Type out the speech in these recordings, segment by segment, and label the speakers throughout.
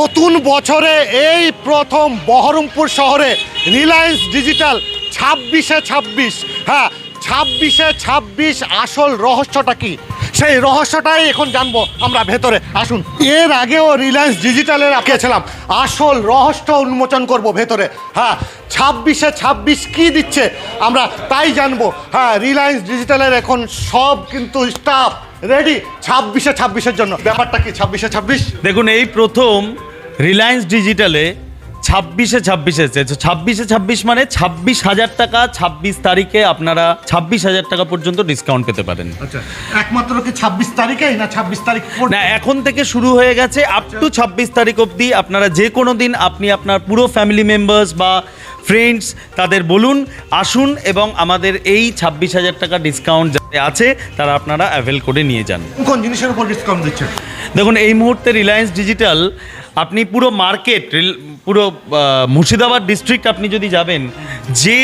Speaker 1: নতুন বছরে এই প্রথম বহরমপুর শহরে রিলায়েন্স ডিজিটাল ছাব্বিশে ছাব্বিশ। হ্যাঁ ছাব্বিশে ছাব্বিশ আসল রহস্যটা কি? সেই রহস্যটাই এখন জানব আমরা ভেতরে। আসুন। এর আগেও রিলায়েন্স ডিজিটালের আঁকিয়েছিলাম আসল রহস্য উন্মোচন করব ভেতরে। হ্যাঁ ছাব্বিশে ছাব্বিশ কি দিচ্ছে আমরা তাই জানব। হ্যাঁ রিলায়েন্স ডিজিটালের এখন সব কিন্তু স্টাফ রেডি ছাব্বিশে ছাব্বিশের জন্য। ব্যাপারটা কি ছাব্বিশে ছাব্বিশ?
Speaker 2: দেখুন, এই প্রথম রিলায়েন্স ডিজিটালে ছাব্বিশে ছাব্বিশে ছাব্বিশে ছাব্বিশ মানে ছাব্বিশ হাজার টাকা ছাব্বিশ তারিখে আপনারা ছাব্বিশ হাজার টাকা পর্যন্ত ডিসকাউন্ট পেতে পারেন।
Speaker 1: আচ্ছা একমাত্র কি ছাব্বিশ তারিখে না ছাব্বিশ তারিখ
Speaker 2: না এখন থেকে শুরু হয়ে গেছে আপ টু ছাব্বিশ তারিখ অবধি। আপনারা যে কোনো দিন আপনি আপনার পুরো ফ্যামিলি মেম্বার্স বা ফ্রেন্ডস তাদের বলুন আসুন এবং আমাদের এই ছাব্বিশ হাজার টাকা ডিসকাউন্ট যাতে আছে তারা আপনারা অ্যাভেল করে নিয়ে যান।
Speaker 1: কোন জিনিসের উপর ডিসকাউন্ট দিচ্ছে
Speaker 2: দেখুন এই মুহূর্তে রিলায়েন্স ডিজিটাল আপনি পুরো মার্কেট পুরো মুর্শিদাবাদ ডিস্ট্রিক্ট আপনি যদি যাবেন যে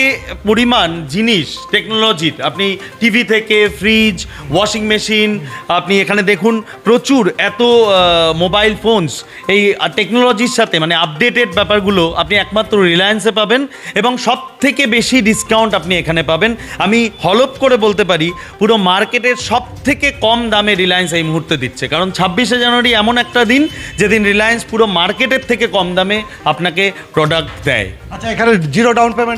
Speaker 2: পরিমাণ জিনিস টেকনোলজির আপনি টিভি থেকে ফ্রিজ ওয়াশিং মেশিন আপনি এখানে দেখুন প্রচুর এত মোবাইল ফোনস এই টেকনোলজির সাথে মানে আপডেটেড ব্যাপারগুলো আপনি একমাত্র রিলায়েন্সে পাবেন এবং সব থেকে বেশি ডিসকাউন্ট আপনি এখানে পাবেন। আমি হলপ করে বলতে পারি, পুরো মার্কেটের সব থেকে কম দামে রিলায়েন্স এই মুহূর্তে দিচ্ছে। কারণ ছাব্বিশে জানুয়ারি এমন একটা দিন, যেদিন রিলায়েন্স পুরো মার্কেটের থেকে কম দামে আপনাকে প্রোডাক্ট দেয়।
Speaker 1: আচ্ছা এখানে জিরো ডাউন দেবেন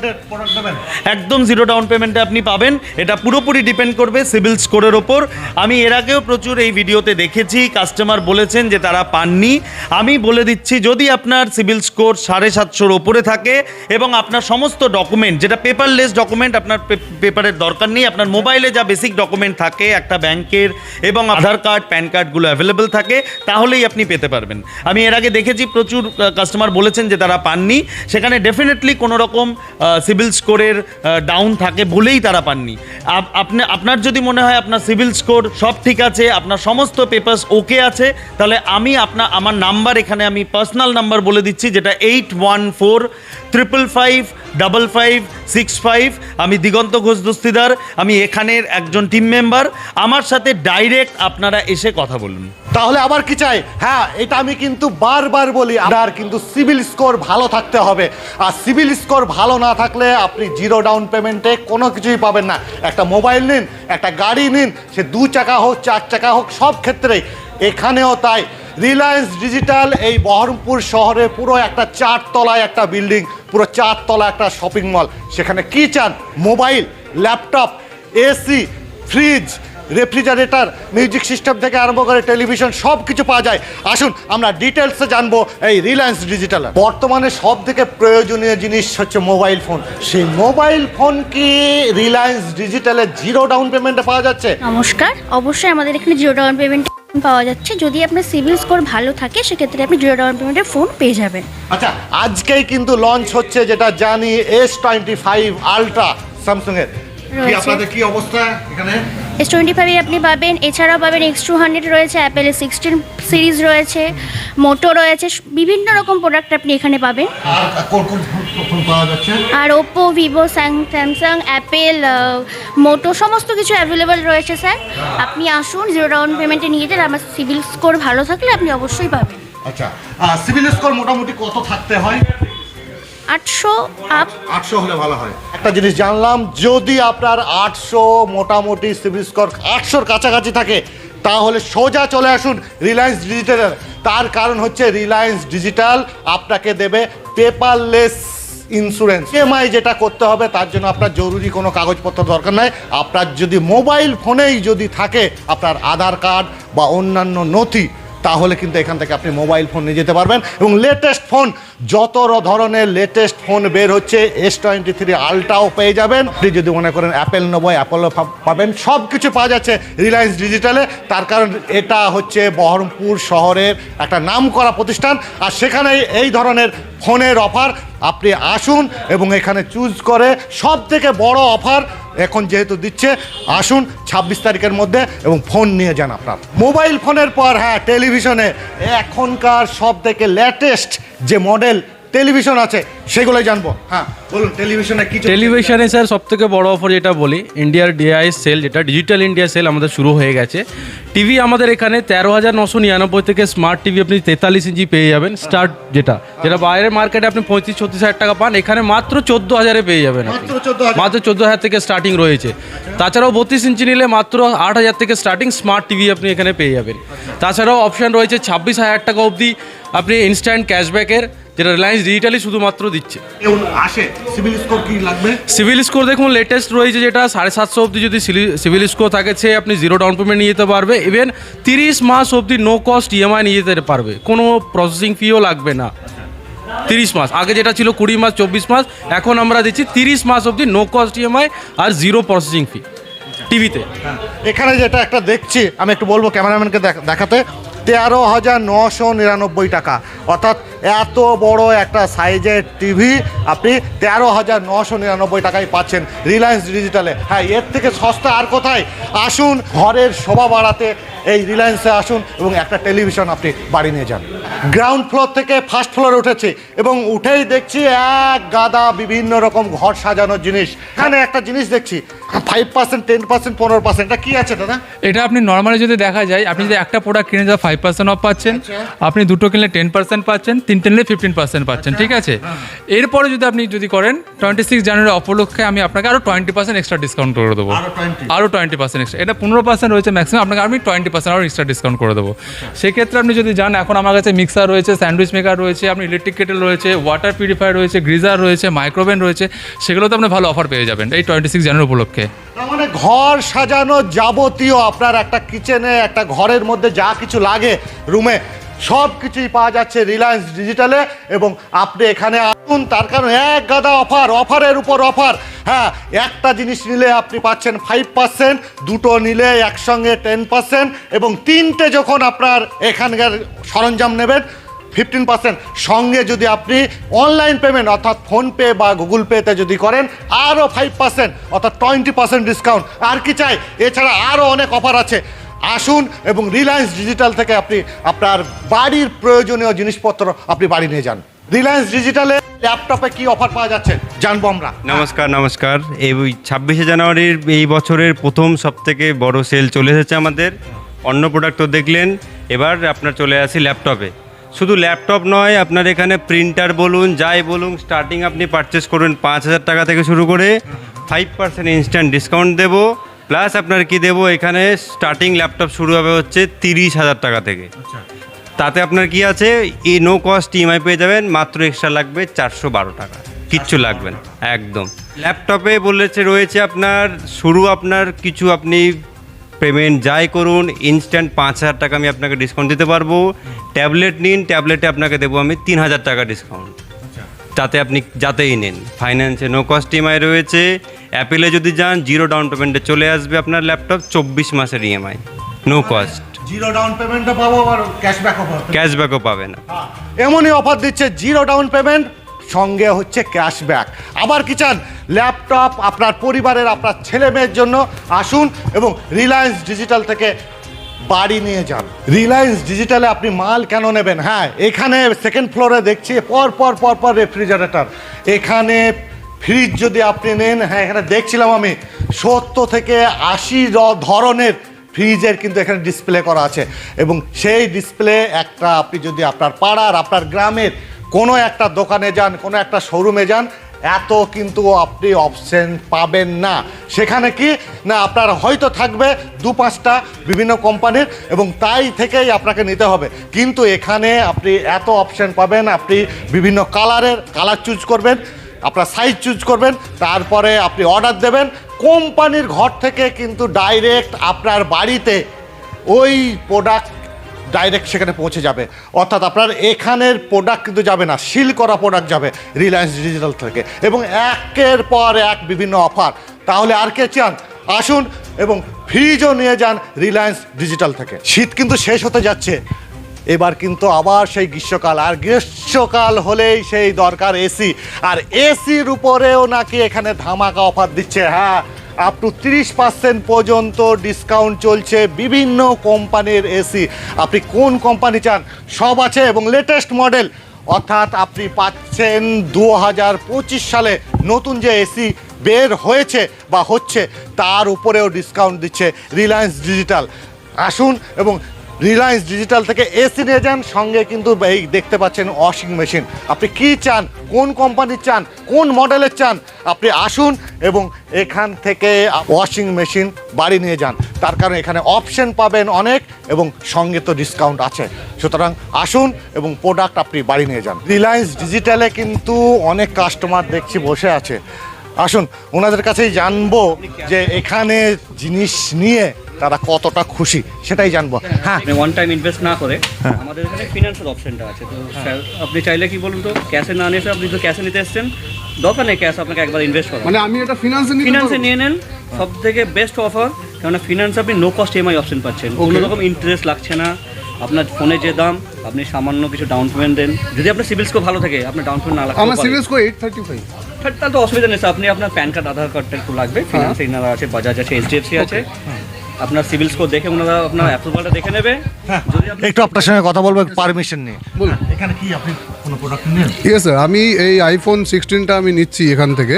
Speaker 2: একদম জিরো ডাউন পেমেন্টে আপনি পাবেন। এটা পুরোপুরি ডিপেন্ড করবে সিভিল স্কোরের ওপর। আমি এর আগেও প্রচুর এই ভিডিওতে দেখেছি কাস্টমার বলেছেন যে তারা পাননি। আমি বলে দিচ্ছি, যদি আপনার সিভিল স্কোর সাড়ে সাতশোর ওপরে থাকে এবং আপনার সমস্ত ডকুমেন্ট যেটা পেপারলেস ডকুমেন্ট আপনার পেপারের দরকার নেই, আপনার মোবাইলে যা বেসিক ডকুমেন্ট থাকে, একটা ব্যাংকের এবং আধার কার্ড প্যান কার্ডগুলো অ্যাভেলেবেল থাকে, তাহলেই আপনি পেতে পারবেন। আমি এর আগে দেখেছি, প্রচুর কাস্টমার বলেছেন যে তারা পাননি। সেখানে ডেফিনেটলি কোনো রকম সিভিল স্কোরের ডাউন থাকে বলেই তারা পাননি। আপনি, আপনার যদি মনে হয় আপনার সিভিল স্কোর সব ঠিক আছে, আপনার সমস্ত পেপার্স ওকে আছে, তাহলে আমি আপনার আমার নাম্বার এখানে আমি পার্সোনাল নাম্বার বলে দিচ্ছি, যেটা eight one four triple five double five six five আমি দিগন্ত ঘোষ দস্তিদার, আমি এখানের একজন টিম মেম্বার আমার সাথে ডাইরেক্ট আপনারা এসে কথা বলুন।
Speaker 1: তাহলে আবার কি চাই? হ্যাঁ এটা আমি কিন্তু বারবার বলি, আপনার কিন্তু সিভিল স্কোর ভালো থাকতে হবে। আর সিভিল স্কোর ভালো না থাকলে আপনি জিরো ডাউন পেমেন্টে কোনো কিছুই পাবেন না। একটা মোবাইল নিন, একটা গাড়ি নিন, সে দু চাকা হোক, চার চাকা হোক, সব ক্ষেত্রেই। এখানেও তাই রিলায়েন্স ডিজিটাল এই বহরমপুর শহরে পুরো একটা চারতলায় একটা বিল্ডিং, পুরো চারতলা একটা শপিং মল সেখানে কি চান? Mobile laptop AC fridge refrigerator music system থেকে আরম্ভ করে টেলিভিশন সব কিছু পাওয়া যায়। আসুন আমরা ডিটেলসে জানব এই রিলায়েন্স ডিজিটাল বর্তমানে সব থেকে প্রয়োজনীয় জিনিস হচ্ছে মোবাইল ফোন সেই মোবাইল ফোন কি রিলায়েন্স ডিজিটালে জিরো ডাউন পেমেন্টে পাওয়া যাচ্ছে?
Speaker 3: নমস্কার অবশ্যই আমাদের এখানে জিরো ডাউন পেমেন্ট পাওয়া যাচ্ছে। যদি আপনার সিভিল স্কোর ভালো থাকে সেক্ষেত্রে আপনি জিরো ডাউন পেমেন্টের ফোন পেয়ে যাবেন।
Speaker 1: আচ্ছা আজকেই কিন্তু লঞ্চ হচ্ছে যেটা জানি এস টোয়েন্টি ফাইভ আলট্রা স্যামসুংয়ের কি আপনাদের কি অবস্থা এখানে?
Speaker 3: এস টোয়েন্টি ফাইভ আপনি পাবেন। এছাড়াও পাবেন এক্স টু হান্ড্রেড রয়েছে অ্যাপেলের সিক্সটিন সিরিজ রয়েছে মোটো রয়েছে বিভিন্ন রকম প্রোডাক্ট আপনি এখানে পাবেন।
Speaker 1: আর
Speaker 3: Oppo Vivo Samsung Apple Moto সমস্ত কিছু অ্যাভেলেবেল রয়েছে স্যার আপনি আসুন জিরো ডাউন পেমেন্টে নিয়ে যান। আমার সিভিল স্কোর ভালো থাকলে আপনি অবশ্যই পাবেন।
Speaker 1: আচ্ছা সিভিল স্কোর মোটামুটি কত থাকতে হয়?
Speaker 3: আটশো আপ
Speaker 1: আটশো হলে ভালো হয়। একটা জিনিস জানলাম যদি আপনার আটশো মোটামুটি সিভিল স্কোর আটশোর কাছাকাছি থাকে তাহলে সোজা চলে আসুন রিলায়েন্স ডিজিটালের তার কারণ হচ্ছে রিলায়েন্স ডিজিটাল আপনাকে দেবে পেপারলেস ইন্স্যুরেন্স। ইএমআই যেটা করতে হবে তার জন্য আপনার জরুরি কোনো কাগজপত্র দরকার নাই। আপনার যদি মোবাইল ফোনেই যদি থাকে আপনার আধার কার্ড বা অন্যান্য নথি তাহলে কিন্তু এখান থেকে আপনি মোবাইল ফোন নিয়ে যেতে পারবেন। এবং লেটেস্ট ফোন যত ধরনের লেটেস্ট ফোন বের হচ্ছে এস টোয়েন্টি থ্রি আলট্রাও পেয়ে যাবেন। আপনি যদি মনে করেন অ্যাপেল নেব অ্যাপেলও পাবেন সব কিছু পাওয়া যাচ্ছে রিলায়েন্স ডিজিটালে তার কারণ এটা হচ্ছে বহরমপুর শহরের একটা নাম করা প্রতিষ্ঠান। আর সেখানে এই ধরনের ফোনের অফার। আপনি আসুন এবং এখানে চুজ করে সব থেকে বড় অফার এখন যেহেতু দিচ্ছে, আসুন ছাব্বিশ তারিখের মধ্যে এবং ফোন নিয়ে যান আপনার। মোবাইল ফোনের পর হ্যাঁ টেলিভিশনে এখনকার সব থেকে লেটেস্ট যে মডেল টেলিভিশন আছে সেগুলোই জানব। হ্যাঁ বলুন টেলিভিশনে কি
Speaker 4: টেলিভিশনে স্যার সব থেকে বড় অফার যেটা বলি ইন্ডিয়ার ডিআই সেল যেটা ডিজিটাল ইন্ডিয়া সেল আমাদের শুরু হয়ে গেছে। টিভি আমাদের এখানে তেরো হাজার নশো নিরানব্বই থেকে স্মার্ট টিভি আপনি তেতাল্লিশ ইঞ্চি পেয়ে যাবেন স্টার্ট যেটা। যেটা বাইরের মার্কেটে আপনি পঁয়ত্রিশ ছত্রিশ হাজার টাকা পান এখানে মাত্র চোদ্দ হাজারে পেয়ে যাবেন
Speaker 1: মাত্র 14,000
Speaker 4: মাত্র চোদ্দ হাজার থেকে স্টার্টিং রয়েছে। তাছাড়াও বত্রিশ ইঞ্চি নিলে মাত্র আট হাজার থেকে স্টার্টিং স্মার্ট টিভি আপনি এখানে পেয়ে যাবেন। তাছাড়াও অপশান রয়েছে ছাব্বিশ হাজার টাকা অবধি আপনি ইনস্ট্যান্ট ক্যাশব্যাকের যেটা রিলায়েন্স ডিজিটালি শুধুমাত্র দিচ্ছে।
Speaker 1: আসে সিভিল স্কোর কি লাগবে?
Speaker 4: সিভিল স্কোর দেখুন লেটেস্ট রয়েছে যেটা সাড়ে সাতশো অবধি যদি সিভিল স্কোর থাকে সে আপনি জিরো ডাউন পেমেন্ট নিয়ে যেতে পারবে। ইভেন তিরিশ মাস অবধি নো কস্ট ইএমআই নিয়ে যেতে পারবে। কোনো প্রসেসিং ফিও লাগবে না। তিরিশ মাস। আগে যেটা ছিল কুড়ি মাস চব্বিশ মাস এখন আমরা দিচ্ছি তিরিশ মাস অবধি নো কস্ট ইএমআই আর জিরো প্রসেসিং ফি টিভিতে
Speaker 1: এখানে যেটা একটা দেখছি আমি একটু বলব ক্যামেরাম্যানকে দেখাতে। তেরো হাজার নশো নিরানব্বই টাকা। অর্থাৎ এত বড় একটা সাইজের টিভি আপনি তেরো হাজার নশো নিরানব্বই টাকায় পাচ্ছেন রিলায়েন্স ডিজিটালে। হ্যাঁ এর থেকে সস্তা আর কোথায়? আসুন, ঘরের শোভা বাড়াতে এই রিলায়েন্সে আসুন এবং একটা টেলিভিশন আপনি বাড়ি নিয়ে যান। গ্রাউন্ড ফ্লোর থেকে ফার্স্ট ফ্লোরে উঠেছি এবং উঠেই দেখছি এক গাদা বিভিন্ন রকম ঘর সাজানোর জিনিস। এখানে একটা জিনিস দেখছি ফাইভ পার্সেন্ট টেন পার্সেন্ট পনেরো পার্সেন্ট এটা কি আছে দাদা?
Speaker 5: এটা আপনি নর্মালি যদি দেখা যায় আপনি যদি একটা প্রোডাক্ট কিনে যা ফাইভ পার্সেন্ট অফ পাচ্ছেন। আপনি দুটো কিনলে টেন পার্সেন্ট পাচ্ছেন তিনটে নিলে ফিফটিন পার্সেন্ট পাচ্ছেন ঠিক আছে? এরপরে যদি আপনি যদি করেন টোয়েন্টি সিক্স জানুয়ারি উপলক্ষে আমি আপনাকে আরও টোয়েন্টি পার্সেন্ট এক্সট্রা ডিসকাউন্ট করে দেবো। আরও টোয়েন্টি পার্সেন্ট এক্সট্রা এটা পনেরো পার্সেন্ট রয়েছে ম্যাক্সিমাম আপনাকে আমি টোয়েন্টি পার্সেন্ট আরও এক্সট্রা ডিসকাউন্ট করে দেবো। সেক্ষেত্রে আপনি যদি যান এখন আমার কাছে মিক্সার রয়েছে স্যান্ডউইচ মেকার রয়েছে আপনি ইলেকট্রিক কেটেল রয়েছে ওয়াটার পিউরিফায়ার রয়েছে গ্রিজার রয়েছে মাইক্রোওভেন রয়েছে সেগুলোতে আপনি ভালো অফার পেয়ে যাবেন। এই টোয়েন্টি সিক্স জানুয়ারি উপলক্ষে।
Speaker 1: তার মানে ঘর সাজানো যাবতীয় আপনার একটা কিচেনে, একটা ঘরের মধ্যে যা কিছু লাগে, রুমে সব কিছুই পাওয়া যাচ্ছে রিলায়েন্স ডিজিটালে এবং আপনি এখানে আসুন, তার কারণ এক গাদা অফার, অফারের উপর অফার। হ্যাঁ একটা জিনিস নিলে আপনি পাচ্ছেন ফাইভ পার্সেন্ট দুটো নিলে একসঙ্গে টেন পার্সেন্ট এবং তিনটে যখন আপনার এখানকার সরঞ্জাম নেবেন ফিফটিন পার্সেন্ট সঙ্গে যদি আপনি অনলাইন পেমেন্ট অর্থাৎ ফোনপে বা গুগল পেতে যদি করেন, আরও ফাইভ পার্সেন্ট অর্থাৎ টোয়েন্টি পার্সেন্ট ডিসকাউন্ট আর কি চাই? এছাড়া আরও অনেক অফার আছে। আসুন এবং রিলায়েন্স ডিজিটাল থেকে আপনি আপনার বাড়ির প্রয়োজনীয় জিনিসপত্র আপনি বাড়ি নিয়ে যান। রিলায়েন্স ডিজিটালে ল্যাপটপে কি অফার পাওয়া যাচ্ছে? জানব আমরা।
Speaker 6: নমস্কার নমস্কার। এই ছাব্বিশে জানুয়ারির এই বছরের প্রথম সব থেকে বড় সেল চলে এসেছে আমাদের। অন্য প্রোডাক্ট তো দেখলেন। এবার আপনার চলে আসি ল্যাপটপে শুধু ল্যাপটপ নয় আপনার এখানে প্রিন্টার বলুন যাই বলুন স্টার্টিং আপনি পারচেস করবেন পাঁচ হাজার টাকা থেকে শুরু করে ফাইভ পার্সেন্ট ইনস্ট্যান্ট ডিসকাউন্ট দেবো। প্লাস আপনার কি দেবো এখানে স্টার্টিং ল্যাপটপ শুরু হবে হচ্ছে তিরিশ হাজার টাকা থেকে। তাতে আপনার কি আছে এই নো কস্ট ইএমআই পেয়ে যাবেন মাত্র এক্সট্রা লাগবে চারশো বারো টাকা। কিচ্ছু লাগবে না একদম। ল্যাপটপে বলেছে রয়েছে আপনার শুরু আপনার কিছু আপনি পেমেন্ট যাই করুন ইনস্ট্যান্ট পাঁচ হাজার টাকা আমি আপনাকে ডিসকাউন্ট দিতে পারব। ট্যাবলেট নিন ট্যাবলেটে আপনাকে দেবো আমি তিন হাজার টাকা ডিসকাউন্ট তাতে আপনি যাতেই নেন। ফাইন্যান্সে নো কস্ট ইএমআই রয়েছে। অ্যাপেলে যদি যান জিরো ডাউন পেমেন্টে চলে আসবে আপনার ল্যাপটপ চব্বিশ মাসের EMI no cost
Speaker 1: zero down পেমেন্টও পাবো আবার ক্যাশব্যাকও পাবো
Speaker 6: ক্যাশব্যাকও পাবে না
Speaker 1: এমনই অফার দিচ্ছে জিরো ডাউন পেমেন্ট সঙ্গে হচ্ছে ক্যাশব্যাক আবার কি চান? ল্যাপটপ আপনার পরিবারের, আপনার ছেলে মেয়ের জন্য আসুন এবং রিলায়েন্স ডিজিটাল থেকে বাড়ি নিয়ে যান। রিলায়েন্স ডিজিটালে আপনি মাল কেন নেবেন? হ্যাঁ এখানে সেকেন্ড ফ্লোরে দেখছি, পর পর পর পর রেফ্রিজারেটর এখানে ফ্রিজ যদি আপনি নেন হ্যাঁ এখানে দেখছিলাম আমি, সত্তর থেকে আশি ধরনের ফ্রিজের কিন্তু এখানে ডিসপ্লে করা আছে। এবং সেই ডিসপ্লে একটা আপনি যদি আপনার পাড়ার, আপনার গ্রামের কোনো একটা দোকানে যান, কোনো একটা শোরুমে যান, এত কিন্তু আপনি অপশন পাবেন না। সেখানে কি? না, আপনার হয়তো থাকবে দু পাঁচটা বিভিন্ন কোম্পানির এবং তাই থেকেই আপনাকে নিতে হবে। কিন্তু এখানে আপনি এত অপশন পাবেন, আপনি বিভিন্ন কালারের কালার চুজ করবেন, আপনার সাইজ চুজ করবেন, তারপরে আপনি অর্ডার দেবেন। কোম্পানির ঘর থেকে কিন্তু ডাইরেক্ট আপনার বাড়িতে ওই প্রোডাক্ট ডাইরেক্ট সেখানে পৌঁছে যাবে। অর্থাৎ আপনার এখানের প্রোডাক্ট কিন্তু যাবে না সিল করা প্রোডাক্ট যাবে রিলায়েন্স ডিজিটাল থেকে। এবং একের পর এক বিভিন্ন অফার তাহলে আর কে চান? আসুন এবং ফ্রিজও নিয়ে যান রিলায়েন্স ডিজিটাল থেকে। শীত কিন্তু শেষ হতে যাচ্ছে। এবার কিন্তু আবার সেই গ্রীষ্মকাল। আর গ্রীষ্মকাল হলেই সেই দরকার এসি আর এসির উপরেও নাকি এখানে ধামাকা অফার দিচ্ছে। হ্যাঁ আপ টু তিরিশ পার্সেন্ট পর্যন্ত ডিসকাউন্ট চলছে বিভিন্ন কোম্পানির এসি আপনি কোন কোম্পানি চান, সব আছে এবং লেটেস্ট মডেল অর্থাৎ আপনি পাচ্ছেন দু হাজার পঁচিশ সালে নতুন যে এসি বের হয়েছে বা হচ্ছে, তার উপরেও ডিসকাউন্ট দিচ্ছে রিলায়েন্স ডিজিটাল আসুন এবং রিলায়েন্স ডিজিটাল থেকে এসি নিয়ে যান সঙ্গে কিন্তু এই দেখতে পাচ্ছেন ওয়াশিং মেশিন আপনি কি চান? কোন কোম্পানির চান? কোন মডেলের চান? আপনি আসুন এবং এখান থেকে ওয়াশিং মেশিন বাড়ি নিয়ে যান। তার কারণ এখানে অপশন পাবেন অনেক এবং সঙ্গে তো ডিসকাউন্ট আছে। সুতরাং আসুন এবং প্রোডাক্ট আপনি বাড়ি নিয়ে যান। রিলায়েন্স ডিজিটালে কিন্তু অনেক কাস্টমার দেখছি বসে আছে। আসুন, ওনাদের কাছেই জানব যে এখানে জিনিস নিয়ে তারা কতটা খুশি সেটাই জানব। হ্যাঁ
Speaker 7: ওয়ান টাইম ইনভেস্ট না করে আমাদের এখানে ফিনান্সিয়াল অপশনটা আছে। তো আপনি চাইলে কি বলুন তো ক্যাশে না নিয়ে এসে আপনি তো ক্যাশে নিতে এসছেন দরকার নেই ক্যাশ আপনাকে একবার ইনভেস্ট করা
Speaker 8: মানে আমি এটা ফিনান্সে
Speaker 7: ফিনান্সে নিয়ে নেন সব থেকে বেস্ট অফার কেননা ফিনান্স আপনি নো কস্ট ইএমআই অপশন পাচ্ছেন। কোনো রকম ইন্টারেস্ট লাগছে না আপনার ফোনে যে দাম আপনি সামান্য কিছু ডাউন পেমেন্ট দেন। যদি আপনার সিভিল স্কোর ভালো থাকে আপনার ডাউন পেমেন্ট না লাগতে
Speaker 8: আমার CIBIL score eight thirty five
Speaker 7: তাহলে তো অসুবিধা নেই আপনি আপনার প্যান কার্ড আধার কার্ডটা একটু লাগবে। ফিনান্স এনারা আছে বাজাজ আছে এইচডিএফসি আছে। আপনার সিভিল স্কোর দেখে ওনারা আপনার অ্যাপ্রুভালটা দেখে নেবে। যদি
Speaker 1: একটু আপনার সঙ্গে কথা বলব পারমিশন নিয়ে।
Speaker 8: বলুন।
Speaker 1: এখানে কি আপনি কোনো প্রোডাক্ট নেন?
Speaker 8: ইয়ে স্যার আমি এই আইফোন সিক্সটিনটা আমি নিচ্ছি এখান থেকে।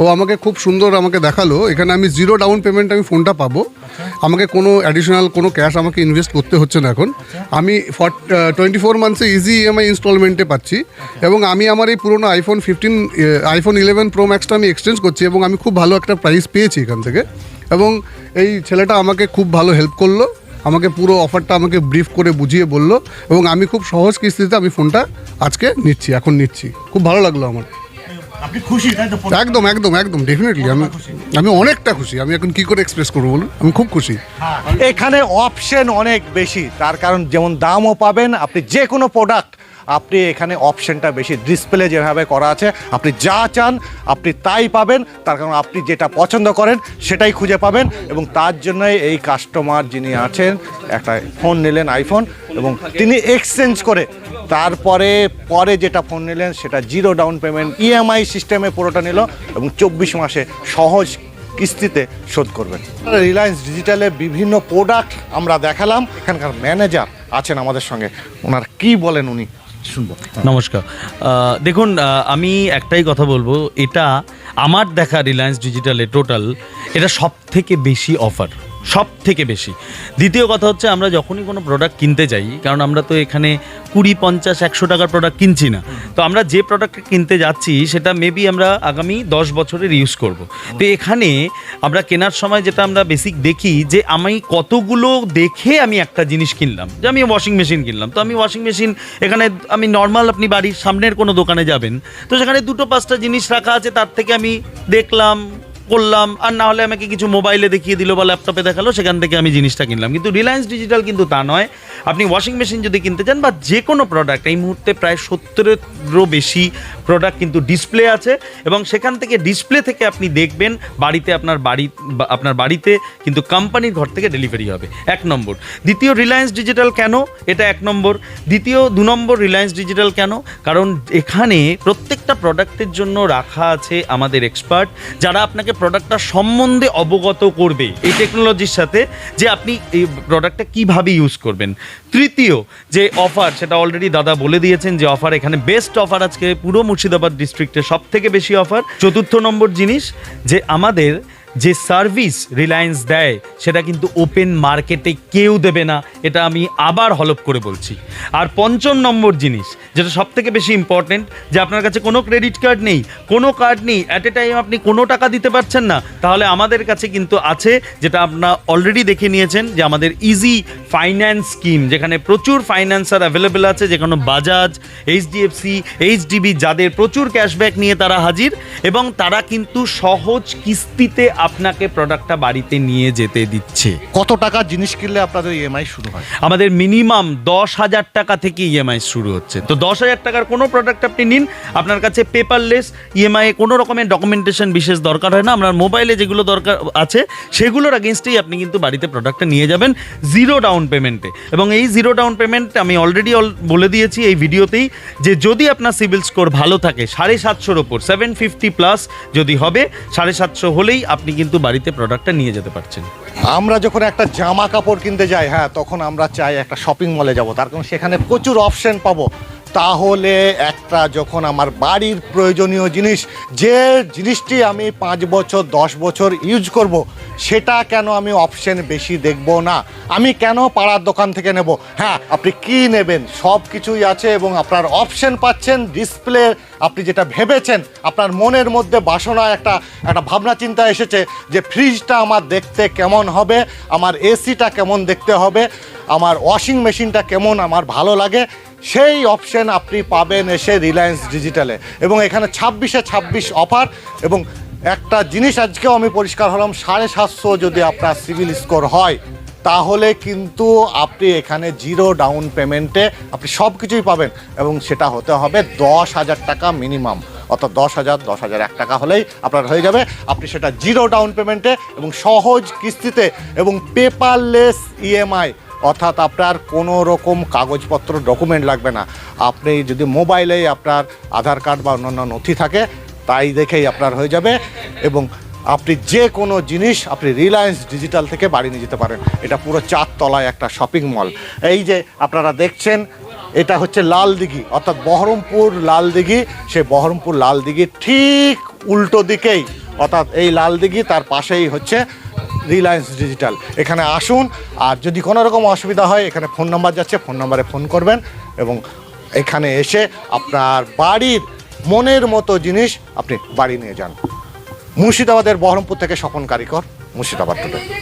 Speaker 8: ও আমাকে খুব সুন্দর আমাকে দেখাল। এখানে আমি জিরো ডাউন পেমেন্ট আমি ফোনটা পাবো। আমাকে কোনো অ্যাডিশনাল কোনো ক্যাশ আমাকে ইনভেস্ট করতে হচ্ছে না এখন। আমি টোয়েন্টি ফোর মান্থসে ইজি ইএমআই ইনস্টলমেন্টে পাচ্ছি। এবং আমি আমার এই পুরোনো iPhone fifteen iPhone eleven pro ম্যাক্সটা আমি এক্সচেঞ্জ করছি এবং আমি খুব ভালো একটা প্রাইস পেয়েছি এখান থেকে। এবং এই ছেলেটা আমাকে খুব ভালো হেল্প করল। আমাকে পুরো অফারটা আমাকে ব্রিফ করে বুঝিয়ে বলল এবং আমি খুব সহজ কিস্তিতে আমি ফোনটা আজকে নিচ্ছি এখন নিচ্ছি। খুব ভালো লাগল আমার।
Speaker 1: আপনি খুশি
Speaker 8: একদম একদম একদম ডেফিনেটলি আমি আমি অনেকটা খুশি। আমি এখন কি করে এক্সপ্রেস করব বলুন? আমি খুব খুশি।
Speaker 1: এখানে অপশন অনেক বেশি তার কারণ যেমন দামও পাবেন আপনি যে কোনো প্রোডাক্ট আপনি এখানে অপশনটা বেশি ডিসপ্লে যেভাবে করা আছে, আপনি যা চান, আপনি তাই পাবেন। তার কারণ আপনি যেটা পছন্দ করেন, সেটাই খুঁজে পাবেন এবং তার জন্যই এই কাস্টমার যিনি আছেন, একটা ফোন নিলেন আইফোন এবং তিনি এক্সচেঞ্জ করে তারপরে, পরে যেটা ফোন নিলেন, সেটা জিরো ডাউন পেমেন্ট ইএমআই সিস্টেমে পুরোটা নিল এবং চব্বিশ মাসে সহজ কিস্তিতে শোধ করবেন। রিলায়েন্স ডিজিটালে বিভিন্ন প্রোডাক্ট আমরা দেখালাম। এখানকার ম্যানেজার আছেন আমাদের সঙ্গে। ওনার কি বলেন উনি? শুনব।
Speaker 2: নমস্কার। দেখুন আমি একটাই কথা বলব, এটা আমার দেখা রিলায়েন্স ডিজিটালে টোটাল, এটা সব থেকে বেশি অফার সব থেকে বেশি। দ্বিতীয় কথা হচ্ছে আমরা যখনই কোনো প্রোডাক্ট কিনতে যাই, কারণ আমরা তো এখানে কুড়ি, পঞ্চাশ, একশো টাকার প্রোডাক্ট কিনছি না। তো আমরা যে প্রোডাক্টটা কিনতে যাচ্ছি, সেটা মেবি আমরা আগামী দশ বছরের ইউজ করব। তো এখানে আমরা কেনার সময় যেটা আমরা বেসিক দেখি যে আমি কতগুলো দেখে আমি একটা জিনিস কিনলাম। যে আমি ওয়াশিং মেশিন কিনলাম। তো আমি ওয়াশিং মেশিন এখানে, আমি নর্মাল আপনি বাড়ির সামনের কোনো দোকানে যাবেন, তো সেখানে দুটো, পাঁচটা জিনিস রাখা আছে, তার থেকে আমি দেখলাম করলাম, আর না হলে আমাকে কিছু মোবাইলে দেখিয়ে দিল বা ল্যাপটপে দেখাল, সেখান থেকে আমি জিনিসটা কিনলাম। কিন্তু রিলায়েন্স ডিজিটাল কিন্তু তা নয়। আপনি ওয়াশিং মেশিন যদি কিনতে চান বা যে কোনো প্রোডাক্ট এই মুহূর্তে প্রায় সত্তরেরও বেশি প্রোডাক্ট কিন্তু ডিসপ্লে আছে এবং সেখান থেকে ডিসপ্লে থেকে আপনি দেখবেন বাড়িতে আপনার বাড়ি আপনার বাড়িতে কিন্তু কোম্পানির ঘর থেকে ডেলিভারি হবে। এক নম্বর। দ্বিতীয় রিলায়েন্স ডিজিটাল কেন? এটা এক নম্বর। দ্বিতীয়, দু নম্বর রিলায়েন্স ডিজিটাল কেন? কারণ এখানে প্রত্যেকটা প্রোডাক্টের জন্য রাখা আছে আমাদের এক্সপার্ট যারা আপনাকে প্রোডাক্টটা সম্বন্ধে অবগত করবে এই টেকনোলজির সাথে যে আপনি এই প্রোডাক্টটা কীভাবে ইউজ করবেন। তৃতীয়, যে অফার সেটা অলরেডি দাদা বলে দিয়েছেন যে অফার এখানে বেস্ট অফার আজকে পুরো মুর্শিদাবাদ ডিস্ট্রিক্টে সব থেকে বেশি অফার চতুর্থ নম্বর জিনিস যে আমাদের যে সার্ভিস রিলায়েন্স দেয়, সেটা কিন্তু ওপেন মার্কেটে কেউ দেবে না। এটা আমি আবার হলপ করে বলছি। আর পঞ্চম নম্বর জিনিস, যেটা সব থেকে বেশি ইম্পর্টেন্ট যে আপনার কাছে কোনো ক্রেডিট কার্ড নেই, কোনো কার্ড নেই অ্যাট এ টাইম আপনি কোনো টাকা দিতে পারছেন না, তাহলে আমাদের কাছে কিন্তু আছে, যেটা আপনার অলরেডি দেখে নিয়েছেন, যে আমাদের ইজি ফাইন্যান্স স্কিম যেখানে প্রচুর ফাইন্যান্সার অ্যাভেলেবেল আছে যেখানে বাজাজ এইচডিএফসি এইচডিবি যাদের প্রচুর ক্যাশব্যাক নিয়ে তারা হাজির এবং তারা কিন্তু সহজ কিস্তিতে আপনাকে প্রোডাক্টটা বাড়িতে নিয়ে যেতে দিচ্ছে।
Speaker 1: কত টাকা জিনিস কিনলে আপনাদের ইএমআই শুরু হয়?
Speaker 2: আমাদের মিনিমাম দশ হাজার টাকা থেকে ইএমআই শুরু হচ্ছে। তো দশ হাজার টাকার কোনো প্রোডাক্ট আপনি নিন আপনার কাছে পেপারলেস ইএমআই কোনো রকমের ডকুমেন্টেশন বিশেষ দরকার হয় না। আপনার মোবাইলে যেগুলো দরকার আছে সেগুলোর আগেনস্টেই আপনি কিন্তু বাড়িতে প্রোডাক্টটা নিয়ে যাবেন। জিরো ডাউন পেমেন্টে এবং এই জিরো ডাউন পেমেন্ট আমি অলরেডি বলে দিয়েছি এই ভিডিওতেই যে যদি আপনার সিভিল স্কোর ভালো থাকে, সাড়ে সাতশোর ওপর সেভেন ফিফটি প্লাস যদি হবে, সাড়ে সাতশো হলেই আপনি কিন্তু বাড়িতে প্রোডাক্টটা নিয়ে যেতে পারছেন।
Speaker 1: আমরা যখন একটা জামা কাপড় কিনতে যাই হ্যাঁ তখন আমরা চাই একটা শপিং মলে যাব। তার কারণ সেখানে প্রচুর অপশন পাবো। তাহলে একটা যখন আমার বাড়ির প্রয়োজনীয় জিনিস, যে জিনিসটি আমি পাঁচ বছর, দশ বছর ইউজ করব, সেটা কেন আমি অপশন বেশি দেখব না? আমি কেন পাড়ার দোকান থেকে নেব? হ্যাঁ আপনি কি নেবেন? সব কিছুই আছে এবং আপনার অপশন পাচ্ছেন ডিসপ্লে আপনি যেটা ভেবেছেন, আপনার মনের মধ্যে বাসনা একটা একটা ভাবনা চিন্তা এসেছে যে ফ্রিজটা আমার দেখতে কেমন হবে, আমার এসিটা কেমন দেখতে হবে, আমার ওয়াশিং মেশিনটা কেমন আমার ভালো লাগে, সেই অপশন আপনি পাবেন এসে রিলায়েন্স ডিজিটালে। এবং এখানে ছাব্বিশে ছাব্বিশ অফার এবং একটা জিনিস আজকেও আমি পরিষ্কার হলাম, সাড়ে সাতশো যদি আপনার সিভিল স্কোর হয়। তাহলে কিন্তু আপনি এখানে জিরো ডাউন পেমেন্টে আপনি সব কিছুই পাবেন এবং সেটা হতে হবে দশ হাজার টাকা মিনিমাম। অর্থাৎ দশ হাজার দশ হাজার এক টাকা হলেই আপনার হয়ে যাবে। আপনি সেটা জিরো ডাউন পেমেন্টে এবং সহজ কিস্তিতে এবং পেপারলেস ইএমআই, অর্থাৎ আপনার কোনো রকম কাগজপত্র ডকুমেন্ট লাগবে না। আপনি যদি মোবাইলেই আপনার আধার কার্ড বা অন্যান্য নথি থাকে, তাই দেখেই আপনার হয়ে যাবে এবং আপনি যে কোনো জিনিস আপনি রিলায়েন্স ডিজিটাল থেকে বাড়ি নিয়ে যেতে পারেন। এটা পুরো চারতলায় একটা শপিং মল এই যে আপনারা দেখছেন, এটা হচ্ছে লালদিঘি, অর্থাৎ বহরমপুর লাল দিঘি সেই বহরমপুর লাল দিঘি ঠিক উল্টো দিকেই, অর্থাৎ এই লালদিঘি তার পাশেই হচ্ছে রিলায়েন্স ডিজিটাল এখানে আসুন, আর যদি কোনো রকম অসুবিধা হয়, এখানে ফোন নাম্বার যাচ্ছে, ফোন নাম্বারে ফোন করবেন এবং এখানে এসে আপনার বাড়ির মনের মতো জিনিস আপনি বাড়ি নিয়ে যান। মুর্শিদাবাদের বহরমপুর থেকে স্বপন কারিকর মুর্শিদাবাদ থেকে